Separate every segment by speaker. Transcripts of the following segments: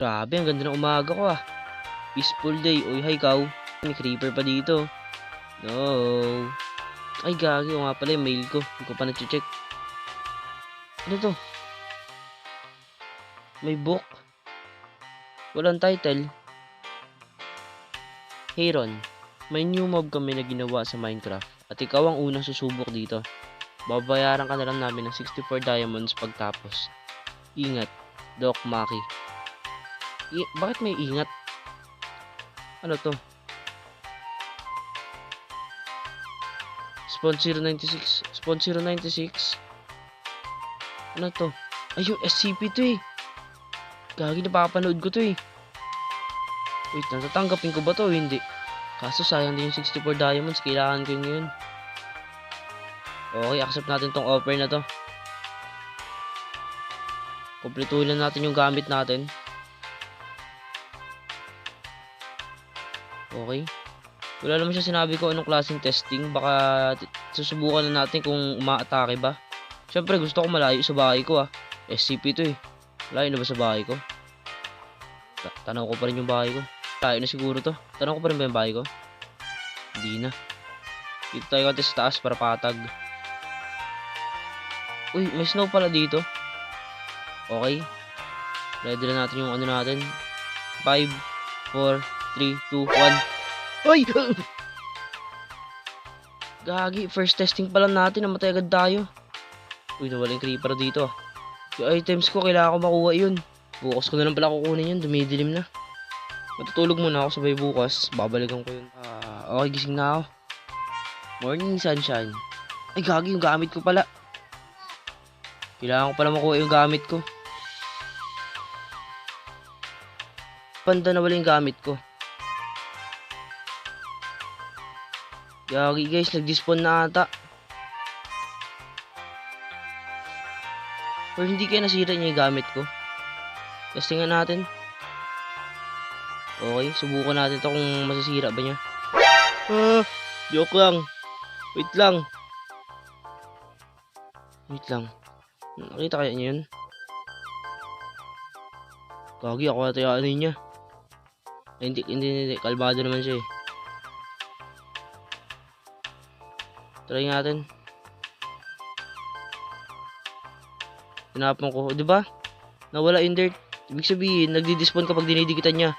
Speaker 1: Grabe, ang ganda ng umaga ko ah. Peaceful day. Uy, hi cow. May creeper pa dito. No. Ay, gagi. O nga pala yung mail ko. Hindi ko pa na-check. Ano to? May book. Walang title. Hey Ron, may new mob kami na ginawa sa Minecraft at ikaw ang unang susubok dito. Babayaran ka na lang namin ng 64 diamonds pagtapos. Ingat, Doc Maki. I- bakit may ingat? Ano to? Spawn 096. Spawn 096. Ano to? Ayun, SCP to eh. Gagi, napapanood ko to eh. Wait, natatanggapin ko ba to hindi? Kaso sayang din yung 64 diamonds. Kailangan ko yun. Okay, accept natin tong offer na to. Kumpletuhin lang natin yung gamit natin. Okay. Wala naman siya sinabi ko anong klaseng testing. Baka susubukan na natin kung umaatake ba. Siyempre gusto ko malayo sa bahay ko ah. SCP to eh. Layo na ba sa bahay ko? Ta- tanaw ko pa rin yung bahay ko. Layo na siguro to. Tanaw ko pa rin ba yung bahay ko? Hindi na. Dito tayo konti sa taas para patag. Uy, may snow pala dito. Okay. Ready na natin yung ano natin. 5, 4, 3, 2, 1. Uy! Gagi, first testing pa lang natin. Namatay agad tayo. Uy, nawala yung creeper dito. Yung items ko, kailangan ko makuha yun. Bukas ko na lang pala kukunin yun. Dumidilim na. Matutulog muna ako sabay bukas. Babalikan ko yun. Ah, okay, gising na ako. Morning sunshine. Ay, gagi, yung gamit ko pala. Kailangan ko pala makuha yung gamit ko. Panda na wala yung gamit ko. Gagi guys, nag-despawn na ata. Or hindi kaya nasira niya yung gamit ko. Testingan natin. Okay, subukan natin to kung masisira ba niya. Ah, joke lang. Wait lang. Wait lang. Nakita kaya niya yun? Gagi, ako yun niya. Ay, hindi, hindi, hindi. Kalmado naman siya eh. Try natin. Tinapon ko. Di ba? Nawala yung dirt. Ibig sabihin, nagdi-despawn kapag dinidikitan niya.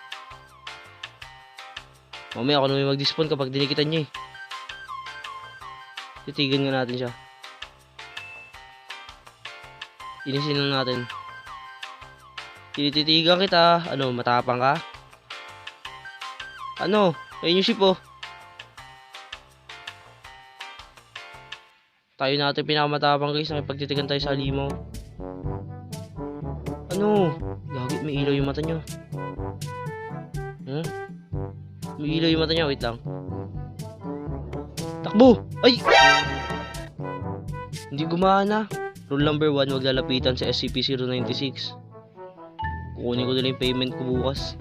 Speaker 1: Mamaya ako naman mag-despawn kapag dinikitan niya eh. Titigan nga natin siya. Inisin lang natin. Tinititigan kita. Ano, matapang ka? Ano? Ayun yung ship oh. Tayo natin pinakamatapang guys. Nakipagtitigan tayo sa limaw. Ano? Gagi, may ilaw yung mata nyo. Hmm? May ilaw yung mata niya. Wait lang. Takbo! Ay! Hindi gumana. Rule number 1, huwag lalapitan sa SCP-096. Kukunin ko nila yung payment ko bukas.